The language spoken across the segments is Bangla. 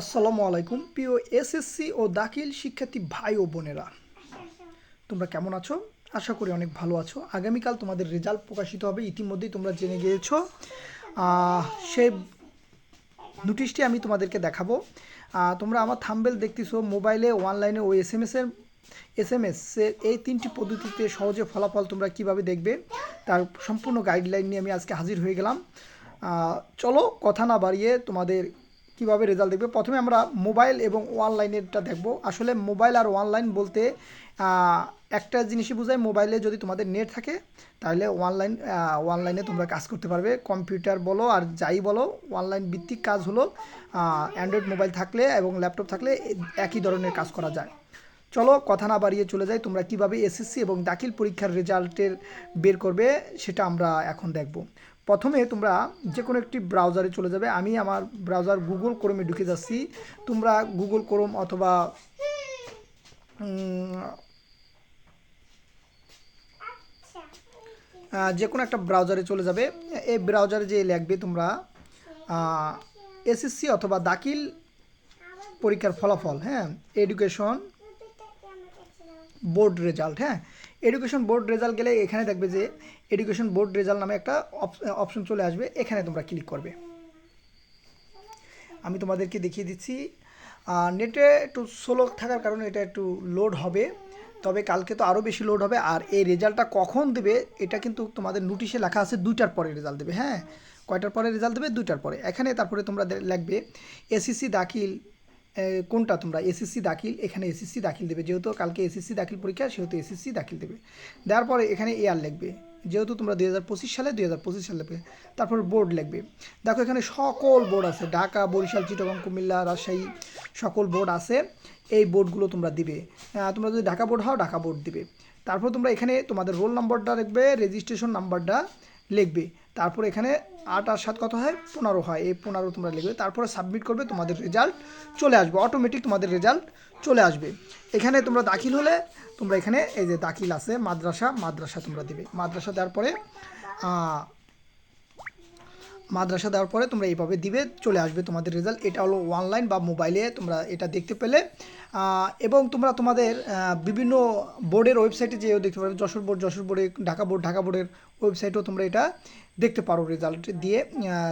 আসসালামু আলাইকুম, প্রিয় এসএসসি ও দাখিল শিক্ষার্থী ভাই ও বোনেরা। তোমরা কেমন আছো? আশা করি অনেক ভালো আছো। আগামীকাল তোমাদের রেজাল্ট প্রকাশিত হবে, ইতিমধ্যেই তোমরা জেনে গিয়েছো। সে নোটিশটি আমি তোমাদেরকে দেখাবো। তোমরা আমার থাম্বেল দেখতেছো, মোবাইলে, অনলাইনে ও এস এম এসের এস এম এস এই তিনটি পদ্ধতিতে সহজে ফলাফল তোমরা কীভাবে দেখবে, তার সম্পূর্ণ গাইডলাইন নিয়ে আমি আজকে হাজির হয়ে গেলাম। চলো, কথা না বাড়িয়ে তোমাদের কীভাবে রেজাল্ট দেখবে? প্রথমে আমরা মোবাইল এবং অনলাইনেরটা দেখব। আসলে মোবাইল আর অনলাইন বলতে একটা জিনিসই বোঝায় মোবাইলে যদি তোমাদের নেট থাকে, তাহলে অনলাইন অনলাইনে তোমরা কাজ করতে পারবে। কম্পিউটার বলো আর যাই বলো অনলাইন ভিত্তিক কাজ হলো অ্যান্ড্রয়েড মোবাইল থাকলে এবং ল্যাপটপ থাকলে একই ধরনের কাজ করা যায়। চলো কথা না বাড়িয়ে চলে যাই, তোমরা কীভাবে এসএসসি এবং দাখিল পরীক্ষার রেজাল্টের বের করবে, সেটা আমরা এখন দেখব। প্রথমে তোমরা যে কোনো একটি ব্রাউজারে চলে যাবে। আমি আমার ব্রাউজার গুগল ক্রোমে ঢুকে যাচ্ছি। তোমরা গুগল ক্রোম অথবা যে কোনো একটা ব্রাউজারে চলে যাবে। এই ব্রাউজারে যে লিখবে তোমরা এসএসসি অথবা দাখিল পরীক্ষার ফলাফল হ্যাঁ? এডুকেশন বোর্ড রেজাল্ট হ্যাঁ? এডুকেশন বোর্ড রেজাল্ট গেলে এখানে দেখবে যে এডুকেশন বোর্ড রেজাল্ট নামে একটা অপশন চলে আসবে। এখানে তোমরা ক্লিক করবে। আমি তোমাদেরকে দেখিয়ে দিচ্ছি। নেটে একটু স্লো থাকার কারণে এটা একটু লোড হবে। তবে কালকে তো আরও বেশি লোড হবে। আর এই রেজাল্টটা কখন দেবে এটা কিন্তু তোমাদের নোটিশে লেখা আছে দুইটার পরে রেজাল্ট দেবে হ্যাঁ? কয়টার পরে রেজাল্ট দেবে? দুইটার পরে। এখানে তারপরে তোমরা লাগবে। এসিসি দাখিল এ, কোনটা তোমরা? এসএসসি দাখিল, এখানে এসএসসি দাখিল দেবে। যেহেতু কালকে এসএসসি দাখিল পরীক্ষা, সেহেতু এসএসসি দাখিল দেবে। দেওয়ার পরে এখানে এয়ার লিখবে। যেহেতু তোমরা দুই হাজার পঁচিশ সালে, দুই হাজার পঁচিশ সালে লিখবে। তারপর বোর্ড লিখবে। দেখো এখানে সকল বোর্ড আছে। ঢাকা, বরিশাল, চিটাগং, কুমিল্লা, রাজশাহী, সকল বোর্ড আছে। এই বোর্ডগুলো তোমরা দিবে। তোমরা যদি ঢাকা বোর্ড হও, ঢাকা বোর্ড দিবে। তারপর তোমরা এখানে তোমাদের রোল নাম্বারটা লিখবে, রেজিস্ট্রেশন নাম্বারটা লিখবে। তারপর এখানে আট আর সাত কত হয়? পনেরো হয়। এই পনেরো তোমরা লিখবে। তারপরে সাবমিট করবে, তোমাদের রেজাল্ট চলে আসবে। অটোমেটিক তোমাদের রেজাল্ট চলে আসবে। এখানে তোমরা দাখিল হলে, তোমরা এখানে এই যে দাখিল আছে, মাদ্রাসা মাদ্রাসা তোমরা দিবে। মাদ্রাসা দেওয়ার পরে মাদ্রাসা দেওয়ার পরে তোমরা এইভাবে দিবে, চলে আসবে তোমাদের রেজাল্ট এটা হলো অনলাইন বা মোবাইলে তোমরা এটা দেখতে পেলে। এবং তোমরা তোমাদের বিভিন্ন বোর্ডের ওয়েবসাইটে যেও দেখতে পারবে। যশোর বোর্ড যশোর বোর্ডে ঢাকা বোর্ড ঢাকা বোর্ডের ওয়েবসাইটেও তোমরা এটা দেখতে পারো রেজাল্ট দিয়ে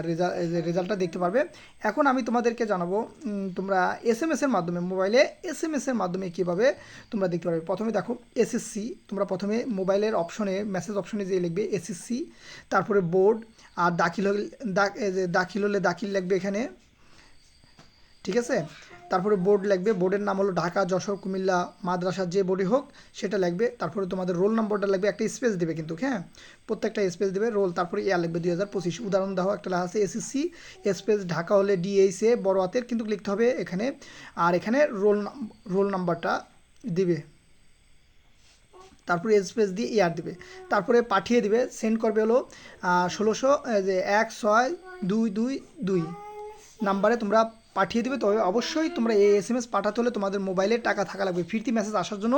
রেজাল্ট রেজাল্টটা দেখতে পারবে। এখন আমি তোমাদেরকে জানাব তোমরা এস এম এসের মাধ্যমে মোবাইলে এস এম এসের মাধ্যমে কীভাবে তোমরা দেখতে পারবে। প্রথমে দেখো এসএসসি তোমরা প্রথমে মোবাইলের অপশনে মেসেজ অপশনে যে লিখবে এসএসসি তারপরে বোর্ড আর দাখিল হলে দাখিল হলে দাখিল লাগবে এখানে। ঠিক আছে? তারপরে বোর্ড লাগবে। বোর্ডের নাম হলো ঢাকা, যশোর, কুমিল্লা, মাদ্রাসা, যে বোর্ডে হোক, সেটা লাগবে। তারপরে তোমাদের রোল নম্বরটা লাগবে, একটা স্পেস দেবে কিন্তু হ্যাঁ? প্রত্যেকটা স্পেস দেবে, রোল। তারপরে ইয়ার লাগবে দুই হাজার পঁচিশ। উদাহরণ দাও, একটা লেখা আছে এসএসসি স্পেস ঢাকা হলে ডিএইচ এ বড় হাতের, কিন্তু লিখতে হবে এখানে। আর এখানে রোল রোল নাম্বারটা দিবে। তারপরে স্পেস দিয়ে ইয়ার দিবে। তারপরে পাঠিয়ে দিবে সেন্ড করবে হলো ষোলোশো যে এক, ছয়, দুই দুই দুই। নাম্বারে তোমরা পাঠিয়ে দেবে, তবে অবশ্যই তোমরা এই এস এম এস পাঠাতে হলে তোমাদের মোবাইলে টাকা থাকা লাগবে। ফিরতি মেসেজ আসার জন্য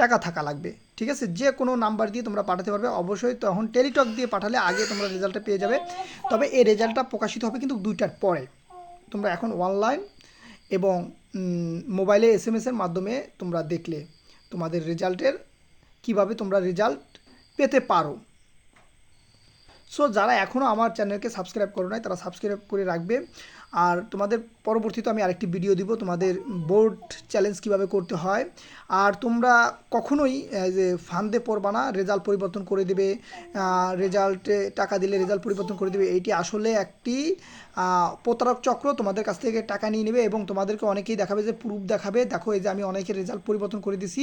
টাকা থাকা লাগবে, ঠিক আছে? যে কোনো নাম্বার দিয়ে তোমরা পাঠাতে পারবে। অবশ্যই তখন টেলিটক দিয়ে পাঠালে আগে তোমরা রেজাল্টটা পেয়ে যাবে। তবে এই রেজাল্টটা প্রকাশিত হবে কিন্তু দুইটার পরে। তোমরা এখন অনলাইন এবং মোবাইলে এস এম এসের মাধ্যমে তোমরা দেখলে তোমাদের রেজাল্টের কীভাবে তোমরা রেজাল্ট পেতে পারো। সো যারা এখনও আমার চ্যানেলকে সাবস্ক্রাইব করো নাই, তারা সাবস্ক্রাইব করে রাখবে। আর তোমাদের পরবর্তীতে আমি আরেকটি ভিডিও দিব, তোমাদের বোর্ড চ্যালেঞ্জ কীভাবে করতে হয়। আর তোমরা কখনোই যে ফান্দে পড়বা না রেজাল্ট পরিবর্তন করে দেবে রেজাল্টে টাকা দিলে রেজাল্ট পরিবর্তন করে দেবে। এইটি আসলে একটি প্রতারক চক্র, তোমাদের কাছ থেকে টাকা নিয়ে নেবে এবং তোমাদেরকে অনেকেই দেখাবে যে প্রুফ দেখাবে, দেখো এই যে আমি অনেকের রেজাল্ট পরিবর্তন করে দিছি।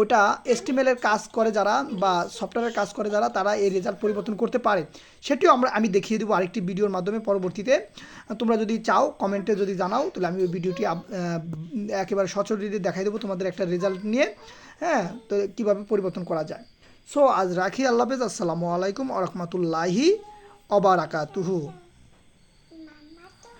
ওটা এস্টিমেলের কাজ করে যারা বা সফটওয়্যারের কাজ করে যারা, তারা এই রেজাল্ট পরিবর্তন করতে পারে। সেটিও আমরা, আমি দেখিয়ে দেবো আরেকটি ভিডিওর মাধ্যমে পরবর্তীতে। তোমরা যদি চাও কমেন্টে যদি জানাও, তাহলে আমি ওই ভিডিওটি একেবারে সচরিতে দেখাই দেবো তোমাদের একটা রেজাল্ট নিয়ে হ্যাঁ তো কীভাবে পরিবর্তন করা যায়। সো আজ রাখি, আল্লাহ হাফেজ, আসসালামু আলাইকুম আ রহমতুল্লাহি অবারাকাতুহু